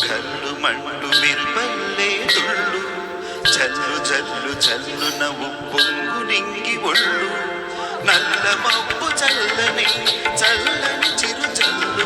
కళ్ళు మండు మిరుపల్లే తుళ్ళు చల్లు చల్లు చల్లు నవ్వు పొంగు నింగి ఒళ్ళు. నల్ల మబ్బు చల్లని చల్లని చిరు చల్లు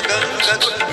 ಗಂಗದು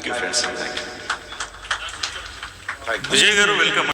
thank you friends thank you Vijay garu welcome